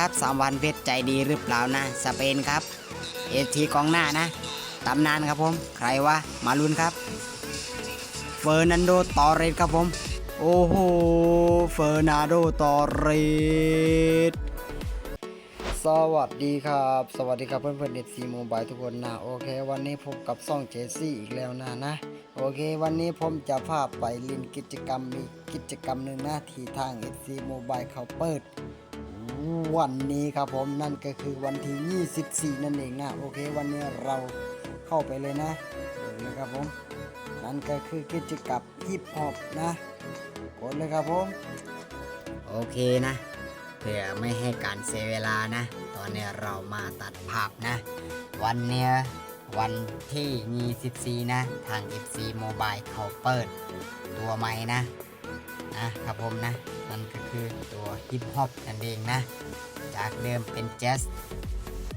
ครับสามวันเพชรใจดีหรือเปล่านะสเปนครับเอทีกองหน้านะตำนานครับผมใครวะมาลุ้นครับ เฟอร์นันโดตอเรสครับผม โอ้โหเฟอร์นาโดตอเรสสวัสดีครับ สวัสดีครับเพื่อนเพื่อนเน็ตซีโมบายทุกคนนะโอเค วันนี้พบกับซ่องเจซี่อีกแล้วนะนะ โอเค วันนี้ผมจะพาไปเล่นกิจกรรมมีกิจกรรมหนึ่งนะที่ทางเอซีโมบายเขาเปิด วันนี้ครับผมนั่นก็คือวันที่ 24 นั่นเองนะโอเค วันนี้เราเข้าไปเลยนะเดี๋ยวนะครับผมนั่นก็คือกิจกรรมฮิปฮอปนะกดเลยครับผมโอเคนะเพื่อไม่ให้การเสียเวลานะ ตอนนี้เรามาตัดภาพนะ วันเนี้ยวันที่ 24 นะ ทาง FC Mobile เขาเปิด ตัวใหม่นะ นะครับผมนะนั่นก็คือตัวฮิปฮอปนั่นเองนะ จากเดิมเป็นแจ๊ส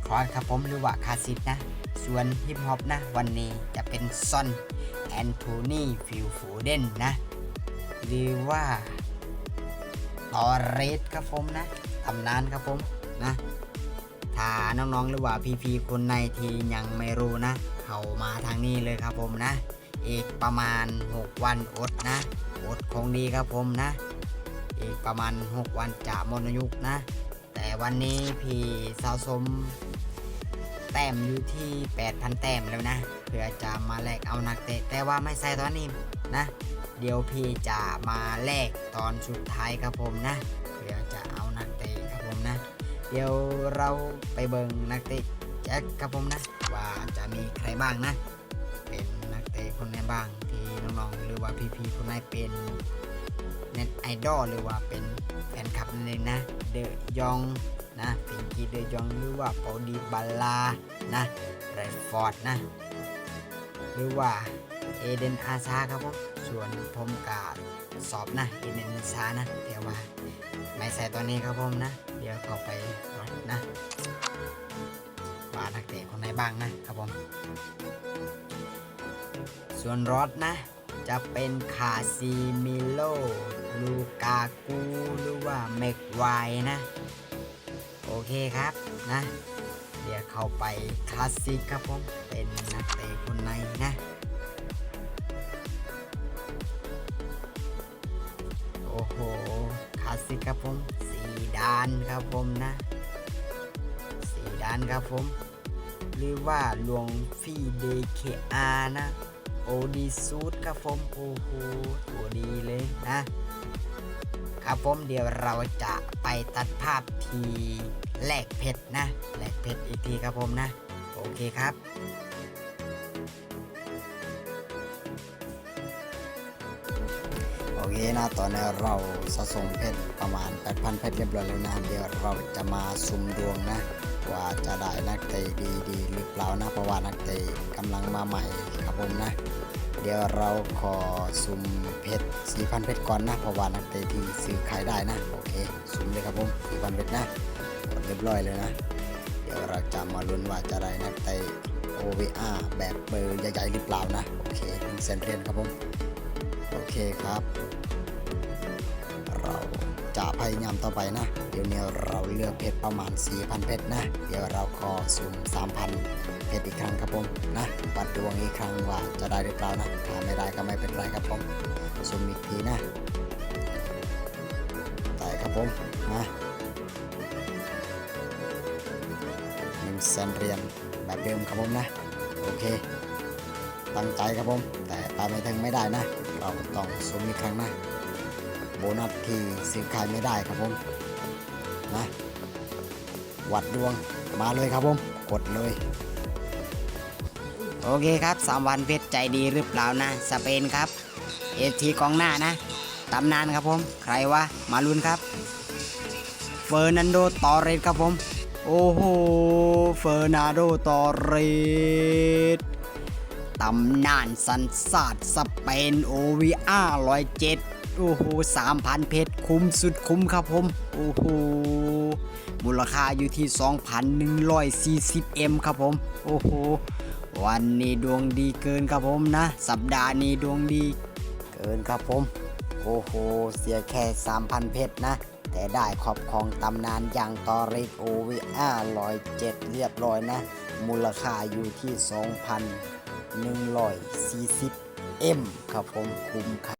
คอร์ดครับผมหรือว่าคาสิตนะ ส่วนฮิปฮอปนะ วันนี้จะเป็นซอนแอนโทนีฟิลฟูเดนนะ หรือว่าตอเรสครับผมนะตำนานครับผมนะถ้าน้องๆหรือว่าพี่ๆคนในที่ยังไม่รู้นะ เข้ามาทางนี้เลยครับผมนะ อีกประมาณ 6 วันอดนะ อดคงดีครับผมนะ อีกประมาณ 6 วันจะหมดอายุนะ แต่วันนี้พี่สะสม แต้มอยู่ที่ 8,000 แต้มแล้วนะเพื่อจะมาแลกเอานักเตะแต่ว่าไม่ใส่ตอนนี้นะ เดี๋ยวพี่จะมาแลกตอนสุดท้ายครับผมนะเพื่อจะเอานักเตะครับผมนะ เดี๋ยวเราไปเบิงนักเตะแจ็คครับผมนะ ว่าจะมีใครบ้างนะ เป็น เตะคนไหนบ้างที่น้องๆหรือว่าพี่ๆคนไหนเป็นเน็ตไอดอลหรือว่าเป็นแฟนคลับนั่นเองนะ เดอะยองนะฟิงกี้เดอะยองหรือว่าปอดีบาลานะไรฟอร์ดนะหรือว่าเอเดนอาซาครับผมส่วนผมกาสอบนะเอเดนอาซานะแต่ว่าไม่ใส่ตอนนี้ครับผมนะ เดี๋ยวเข้าไปรอนะว่านักเตะคนไหนบ้างนะครับผม ส่วนรอดนะ จะเป็นคาซิมิโล ลูกากูหรือว่าเมกไวนะ โอเคครับนะ เดี๋ยวเข้าไปคลาสสิกครับผมเป็นนักเตะคนไหนนะ โอ้โหคลาสสิกครับผมสีดานครับผมนะ สีดานครับผม หรือว่าหลวงฟีเดเคอานะ โอดีซูดครับผมโอ้โหตัวดีเลยนะครับผมเดี๋ยวเราจะไปตัดภาพทีแหลกเพชรนะแหลกเพชรอีกทีครับผมนะ โอเคครับโอเคนะตอนนี้เราสะสมเพชรประมาณ 8,000 เพชรเรียบร้อยแล้วนะเดี๋ยวเราจะมาซุ่มดวงนะ ว่าจะได้นักเตะดีๆหรือเปล่านะเพราะว่านักเตะกำลังมาใหม่ครับผมนะ เดี๋ยวเราขอซุ่มเพชร4,000เพชรก่อนนะเพราะว่านักเตะที่ซื้อขายได้นะโอเคซุ่มเลยครับผม4,000เพชรนะกดเรียบร้อยเลยนะ เดี๋ยวเราจะมาลุ้นว่าจะได้นักเตะ OVR แบบเบอร์ใหญ่ๆหรือเปล่านะโอเคหนึ่งเซนเรียนครับผมโอเคครับ จะพยายามต่อไปนะ เดี๋ยวนี้เราเลือกเพชรประมาณ 4,000 เพชรนะ เดี๋ยวเราขอสุ่ม3,000 เพชรอีกครั้งครับผมนะวัดดวงอีกครั้งว่าจะได้หรือเปล่านะ ถ้าไม่ได้ก็ไม่เป็นไรครับผม สุ่มอีกทีนะได้ครับผมนะหนึ่งแสนเหรียญแบบเดิมครับผมนะ โอเค ตั้งใจครับผม แต่ไปไม่ถึงไม่ได้นะ เราต้องสุ่มอีกครั้งนะ โบนัสที่ซื้อขายไม่ได้ครับผมนะวัดดวงมาเลยครับผมกดเลย โอเคครับสามวันเพชรใจดีหรือเปล่านะ สเปนครับเอทีกองหน้านะตำนานครับผม ใครวะมาลุ้นครับ เฟอร์นันโดตอเรสครับผม โอ้โห เฟอร์นาโดตอเรสตำนานสันสาดสเปนโอวีอาร์ร้อยเจ็ด โอ้โหสามพันเพชรคุ้มสุดคุ้มครับผม โอ้โห มูลค่าอยู่ที่ 2,140 m ครับผม โอ้โห วันนี้ดวงดีเกินครับผมนะ สัปดาห์นี้ดวงดีเกินครับผม โอ้โห เสียแค่ 3,000 เพชรนะ แต่ได้ครอบครองตำนานอย่างตอริโอวีอาร้อยเจ็ดเรียบร้อยนะ มูลค่าอยู่ที่ 2,140 M ครับผมคุ้มครับ